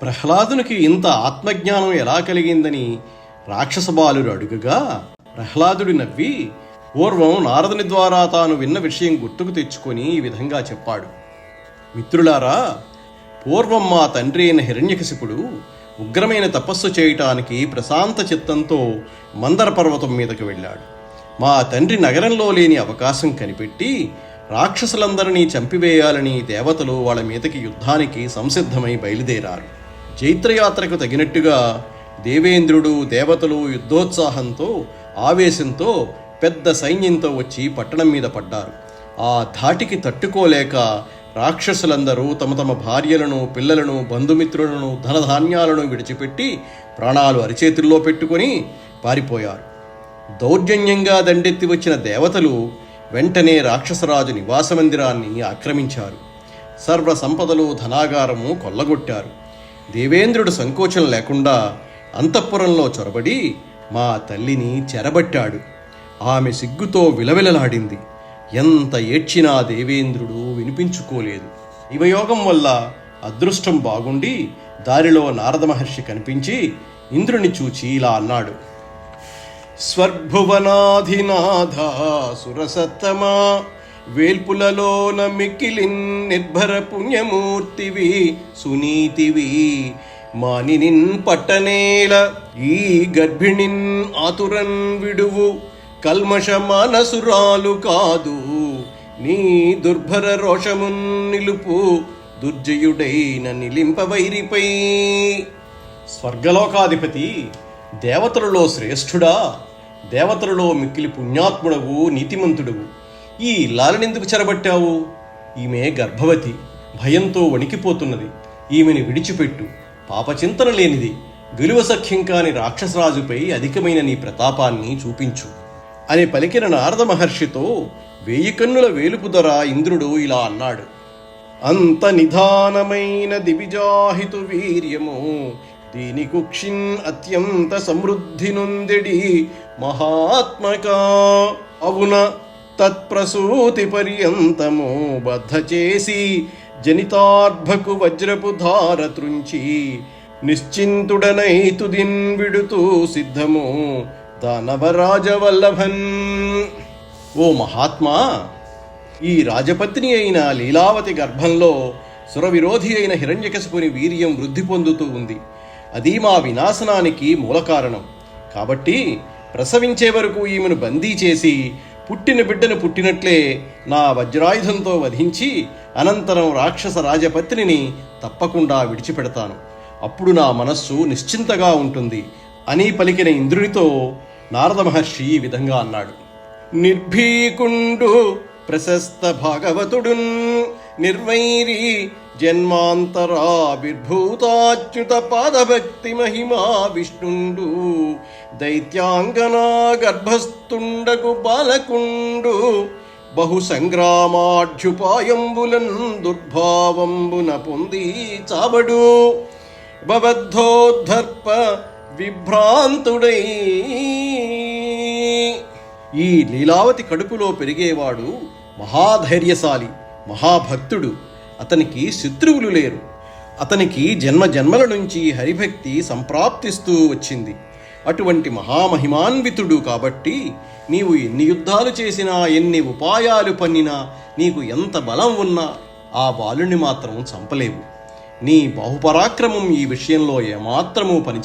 ప్రహ్లాదునికి ఇంత ఆత్మజ్ఞానం ఎలా కలిగిందని రాక్షస బాలుడు అడుగగా ప్రహ్లాదుడు నవ్వి పూర్వం నారదుని ద్వారా తాను విన్న విషయం గుర్తుకు తెచ్చుకొని ఈ విధంగా చెప్పాడు. మిత్రులారా పూర్వం మా తండ్రి అయిన హిరణ్యకశిపుడు ఉగ్రమైన తపస్సు చేయటానికి ప్రశాంత చిత్తంతో మందర పర్వతం మీదకు వెళ్ళాడు. మా తండ్రి నగరంలో లేని అవకాశం కనిపెట్టి రాక్షసులందరినీ చంపివేయాలని దేవతలు వాళ్ళ మీదకి యుద్ధానికి సంసిద్ధమై బయలుదేరారు. చైత్రయాత్రకు తగినట్టుగా దేవేంద్రుడు దేవతలు యుద్ధోత్సాహంతో ఆవేశంతో పెద్ద సైన్యంతో వచ్చి పట్టణం మీద పడ్డారు. ఆ ధాటికి తట్టుకోలేక రాక్షసులందరూ తమ తమ భార్యలను పిల్లలను బంధుమిత్రులను ధనధాన్యాలను విడిచిపెట్టి ప్రాణాలు అరిచేతుల్లో పెట్టుకొని పారిపోయారు. దౌర్జన్యంగా దండెత్తి వచ్చిన దేవతలు వెంటనే రాక్షసరాజు నివాస మందిరాన్ని ఆక్రమించారు. సర్వ సంపదలు ధనాగారము కొల్లగొట్టారు. దేవేంద్రుడు సంకోచం లేకుండా అంతఃపురంలో చొరబడి మా తల్లిని చెరబట్టాడు. ఆమె సిగ్గుతో విలవిలలాడింది. ఎంత ఏడ్చినా దేవేంద్రుడు వినిపించుకోలేదు. శివయోగం వల్ల అదృష్టం బాగుండి దారిలో నారద మహర్షి కనిపించి ఇంద్రుని చూచి ఇలా అన్నాడు. స్వర్భువనాధినాథ సురసత్తమా వేల్పులలోన మిక్కిలిన్ నిర్భర పుణ్యమూర్తివి సునీతివి. మానినిన్ పట్టనేల ఈ గర్భిణిన్ ఆతురన్ విడువు కల్మష మానసురాలు కాదు. నీ దుర్భర రోషమున్ నిలుపు దుర్జయుడైన నిలింపవైరిపై స్వర్గలోకాధిపతి దేవతలలో శ్రేష్ఠుడా దేవతలలో మిక్కిలి పుణ్యాత్ముడవు నీతిమంతుడవు. ఈ లాలనెందుకు చెరబట్టావు? ఈమె గర్భవతి భయంతో వణికిపోతున్నది. ఈమెను విడిచిపెట్టు. పాపచింతన లేనిది. గెలువ సఖ్యం కాని రాక్షసరాజుపై అధికమైన నీ ప్రతాపాన్ని చూపించు. అని పలికిన నారద మహర్షితో వేయి కన్నుల వేలుపు ధర ఇంద్రుడు ఇలా అన్నాడు. అంత నిధానమైన దివిజాహితు వీర్యము దీని కుక్షిన్ అత్యంత సమృద్ధి నొందెడి మహాత్మక అవున తత్ప్రసూతి పర్యంతము బద్ధ చేసి జనితార్భకు వజ్రపు ధార తృంచి నిశ్చింతుడనై తుదిన్ విడుతూ సిద్ధము దానవరాజవల్లభన్. ఓ మహాత్మా ఈ రాజపత్ని అయిన లీలావతి గర్భంలో సురవిరోధి అయిన హిరణ్యకశపుని వీర్యం వృద్ధి పొందుతూ ఉంది. అది మా వినాశనానికి మూల కారణం కాబట్టి ప్రసవించే వరకు ఈమెను బందీ చేసి పుట్టిన బిడ్డను పుట్టినట్లే నా వజ్రాయుధంతో వధించి అనంతరం రాక్షస రాజపత్నిని తప్పకుండా విడిచిపెడతాను. అప్పుడు నా మనస్సు నిశ్చింతగా ఉంటుంది. అని పలికిన ఇంద్రునితో నారద మహర్షి ఈ విధంగా అన్నాడు. నిర్భీకుండు ప్రశస్త భాగవతుడున్ నిర్వైరీ జన్మాంతరావిర్భూతాచ్యుత పాదభక్తి మహిమా విష్ణుండు దైత్యాంగనా గర్భస్థుండకు బాలకుండు బహు సంగ్రామాఢ్యుపాయంబులన్ దుర్భావంబున పొంది చాబడు భవద్ధోద్ధర్ప విభ్రాంతుడై ఈ లీలావతి కడుపులో పెరిగేవాడు మహాధైర్యశాలి. మహాభక్తుడు. అతనికి శత్రువులు లేరు. అతనికి జన్మ జన్మల నుంచి హరిభక్తి సంప్రాప్తిస్తూ వచ్చింది. అటువంటి మహామహిమాన్వితుడు కాబట్టి నీవు ఎన్ని యుద్ధాలు చేసినా ఎన్ని ఉపాయాలు పన్నినా నీకు ఎంత బలం ఉన్నా ఆ బాలుని మాత్రం చంపలేవు. నీ బాహుపరాక్రమం ఈ విషయంలో ఏమాత్రమూ పని